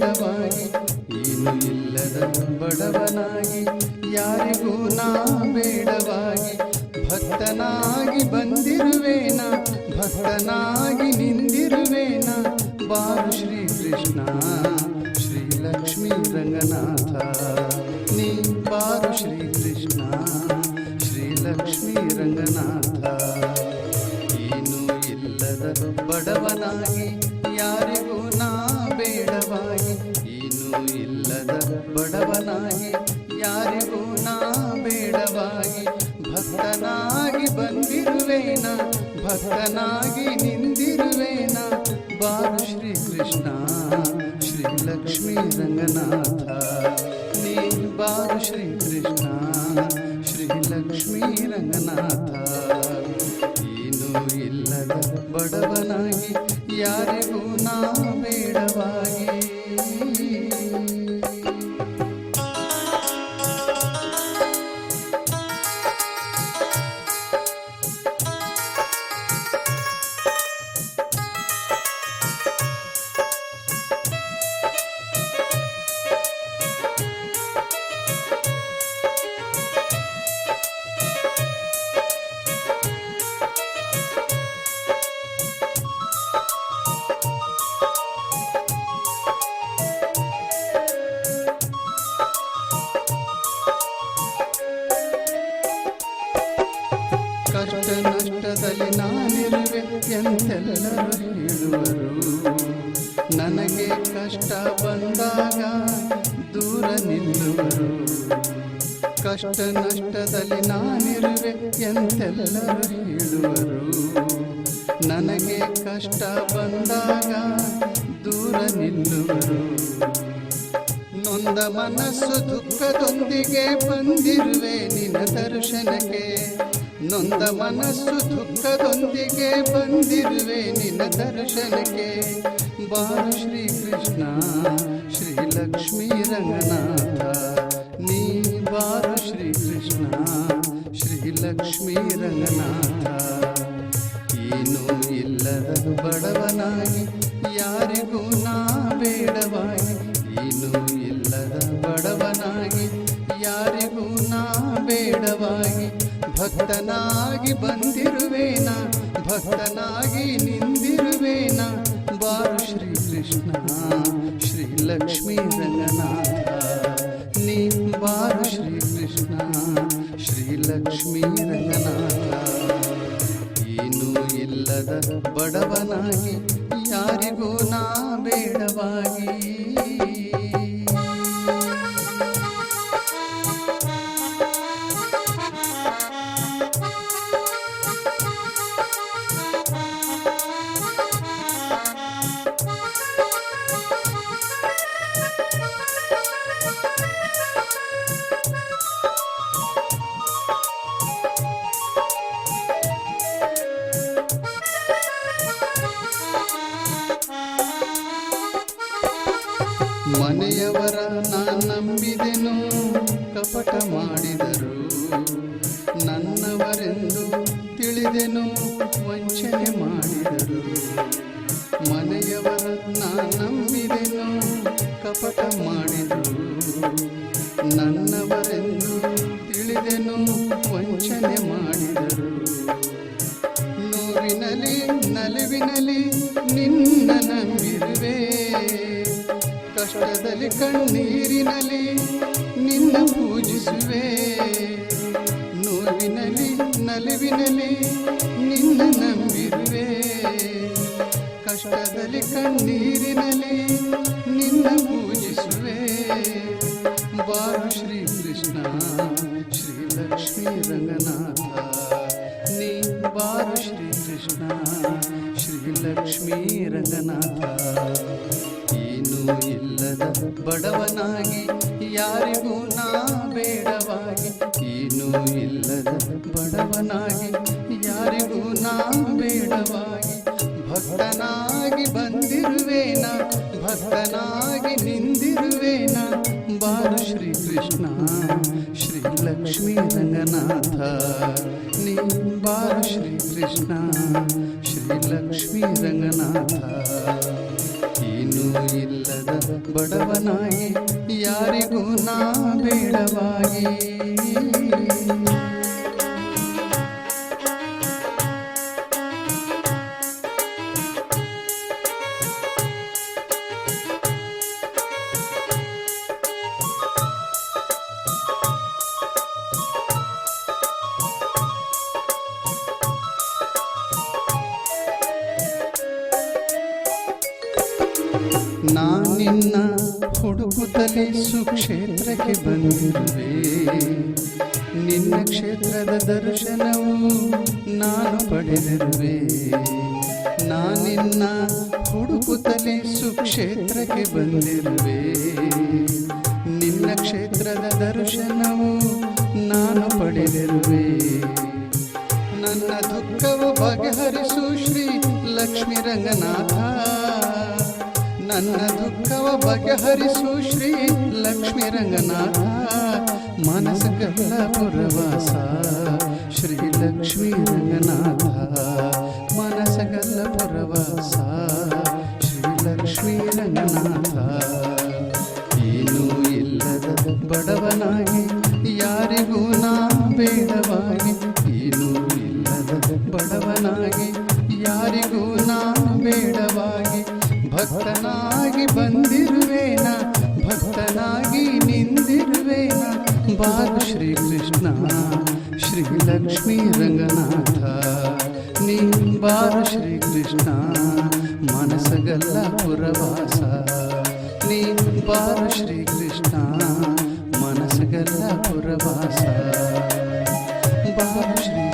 ಬೇಡವಾಗಿ ಏನು ಇಲ್ಲದ ಬಡವನಾಗಿ, ಯಾರಿಗೂ ನಾ ಬೇಡವಾಗಿ, ಭಕ್ತನಾಗಿ ಬಂದಿರುವೇನ, ಭಕ್ತನಾಗಿ ನಿಂದಿರುವೇನ, ಬಾರು ಶ್ರೀ ಕೃಷ್ಣ, ಶ್ರೀ ಲಕ್ಷ್ಮೀ ರಂಗನಾಥ. ಕೃಷ್ಣ ಶ್ರೀ ಲಕ್ಷ್ಮೀ ರಂಗನಾಥ. ನೀ ಬಾರು ಶ್ರೀ ಕೃಷ್ಣ ಶ್ರೀ ಲಕ್ಷ್ಮೀ ರಂಗನಾಥ. ಏನು ಇಲ್ಲದ ಬಡವನಾಗಿ, ಯಾರಿಗೂ ನಾ ಬೇಡವಾಗಿ ಎಂತೆಲ್ಲರೂ ಹೇಳುವರು ನನಗೆ ಕಷ್ಟ ಬಂದಾಗ ದೂರ ನಿಲ್ಲುವರು? ಕಷ್ಟ ನಷ್ಟದಲ್ಲಿ ನಾನಿರುವೆ ಎಂತೆಲ್ಲರೂ ಹೇಳುವರು ನನಗೆ ಕಷ್ಟ ಬಂದಾಗ ದೂರ ನಿಲ್ಲುವರು? ನೊಂದ ಮನಸ್ಸು ದುಃಖದೊಂದಿಗೆ ಬಂದಿರುವೆ ನಿನ್ನ ದರ್ಶನಕ್ಕೆ. ನೊಂದ ಮನಸ್ಸು ದುಃಖದೊಂದಿಗೆ ಬಂದಿರುವೆ ನಿನ್ನ ದರ್ಶನಕ್ಕೆ. ಬಾರು ಶ್ರೀ ಕೃಷ್ಣ ಶ್ರೀ ಲಕ್ಷ್ಮೀ ರಂಗನಾಥ. ನೀ ಬಾರು ಶ್ರೀ ಕೃಷ್ಣ ಶ್ರೀ ಲಕ್ಷ್ಮೀ ರಂಗನಾಥ. ಏನು ಇಲ್ಲದ ಬಡವನಾಗಿ, ಯಾರಿಗೂ ನಾ ಬೇಡವಾಗಿ. ಏನೂ ಇಲ್ಲದ ಬಡವನಾಗಿ, ಯಾರಿಗೂ ನಾ ಬೇಡವಾಗಿ. ಭಕ್ತನಾಗಿ ಬಂದಿರುವೇನ, ಭಕ್ತನಾಗಿ ನಿಂದಿರುವೇನ, ಬಾರು ಶ್ರೀ ಕೃಷ್ಣ, ಶ್ರೀ ಲಕ್ಷ್ಮೀ ರಂಗನಾಥ. ನೀ ಬಾರು ಶ್ರೀ ಕೃಷ್ಣ, ಶ್ರೀ ಲಕ್ಷ್ಮೀ ರಂಗನಾಥ. ಏನೂ ಇಲ್ಲದ ಬಡವನಾಗಿ, ಯಾರಿಗೂ ನಾ ಬೇಡವಾಗಿ ಮನೆಯವರ ನಾನು ನಂಬಿದೆನು, ಕಪಟ ಮಾಡಿದರು. ನನ್ನವರೆಂದು ತಿಳಿದೆನು, ವಂಚನೆ ಮಾಡಿದರು. ಮನೆಯವರ ನಾನು ನಂಬಿದೆನು, ಕಪಟ ಮಾಡಿದರು. ನನ್ನವರೆಂದು ತಿಳಿದೆನು, ವಂಚನೆ ಮಾಡಿದರು. ನೋವಿನಲಿ ನಲಿವಿನಲಿ ನಿನ್ನ ನಂಬಿರುವೆ ಕಷ್ಟದಲ್ಲಿ ಕಣ್ಣೀರಿನಲಿ ನಿನ್ನ ಪೂಜಿಸುವೆ. ನೋವಿನಲ್ಲಿ, ನಲಿವಿನಲ್ಲಿ ನಿನ್ನ ನಂಬಿರುವೆ. ಕಷ್ಟದಲ್ಲಿ ಕಣ್ಣೀರಿನಲ್ಲಿ ನಿನ್ನ ಪೂಜಿಸುವೆ. ಬಾರು ಶ್ರೀ ಕೃಷ್ಣ ಶ್ರೀ ಲಕ್ಷ್ಮೀ ರಂಗನಾಥ. ನೀ ಬಾರು ಶ್ರೀ ಕೃಷ್ಣ ಶ್ರೀ ಲಕ್ಷ್ಮೀ ರಂಗನಾಥ. ಇಲ್ಲದ ಬಡವನಾಗಿ ಯಾರಿಗೂ ನಾ ಬೇಡವಾಗಿ, ಏನು ಇಲ್ಲದ ಬಡವನಾಗಿ ಯಾರಿಗೂ ನಾ ಬೇಡವಾಗಿ, ಭಕ್ತನಾಗಿ ಬಂದಿರುವೇನ, ಭಕ್ತನಾಗಿ ನಿಂದಿರುವೇನ, ಬಾರು ಶ್ರೀ ಕೃಷ್ಣ, ಶ್ರೀ ಲಕ್ಷ್ಮೀ ರಂಗನಾಥ. ನೀ ಬಾರು ಶ್ರೀ ಕೃಷ್ಣ, ಶ್ರೀ ಲಕ್ಷ್ಮೀ ರಂಗನಾಥ. ಏನೂ ಇಲ್ಲದ ಬಡವನಾಗಿ ಯಾರಿಗೂ ನಾ ಬೇಡವಾಗಿ ನಾನಿನ್ನ ಹುಡುಕುತ್ತಲೇ ಸುಕ್ಷೇತ್ರಕ್ಕೆ ಬಂದಿರುವೆ. ನಿನ್ನ ಕ್ಷೇತ್ರದ ದರ್ಶನವು ನಾನು ಪಡೆದಿರುವೆ. ನಾನಿನ್ನ ಹುಡುಕುತ್ತಲೇ ಸುಕ್ಷೇತ್ರಕ್ಕೆ ಬಂದಿರುವೆ. ನಿನ್ನ ಕ್ಷೇತ್ರದ ದರ್ಶನವು ನಾನು ಪಡೆದಿರುವೆ. ನನ್ನ ದುಃಖವು ಬಗೆಹರಿಸು ಶ್ರೀ ಲಕ್ಷ್ಮೀ ರಂಗನಾಥ. ನನ್ನ ದುಃಖವ ಬಗೆಹರಿಸು ಶ್ರೀ ಲಕ್ಷ್ಮೀ ರಂಗನಾಥ. ಮನಸ್ಸಗಲ್ಲ ಪುರವಾಸ. ಶ್ರೀ ಲಕ್ಷ್ಮೀ ರಂಗನಾಥ. ಮನಸ್ಸಗಲ್ಲ ಪುರವಾಸ. ಶ್ರೀ ಲಕ್ಷ್ಮೀ ರಂಗನಾಥ. ಏನೂ ಇಲ್ಲದ ಬಡವನಾಗಿ ಯಾರಿಗೂ ನಾ ಬೇಡವಾಗಿ साथ श्री कृष्णा श्री लक्ष्मी रंगनाथा ನೀ ಬಾರ ಶ್ರೀಕೃಷ್ಣ ಮನಸಗಲ್ಲ ಪುರವಾಸ ನೀ ಬಾರ ಶ್ರೀಕೃಷ್ಣ ಮನಸಗಲ್ಲ ಪುರವಾಸ ಬಾರ ಶ್ರೀ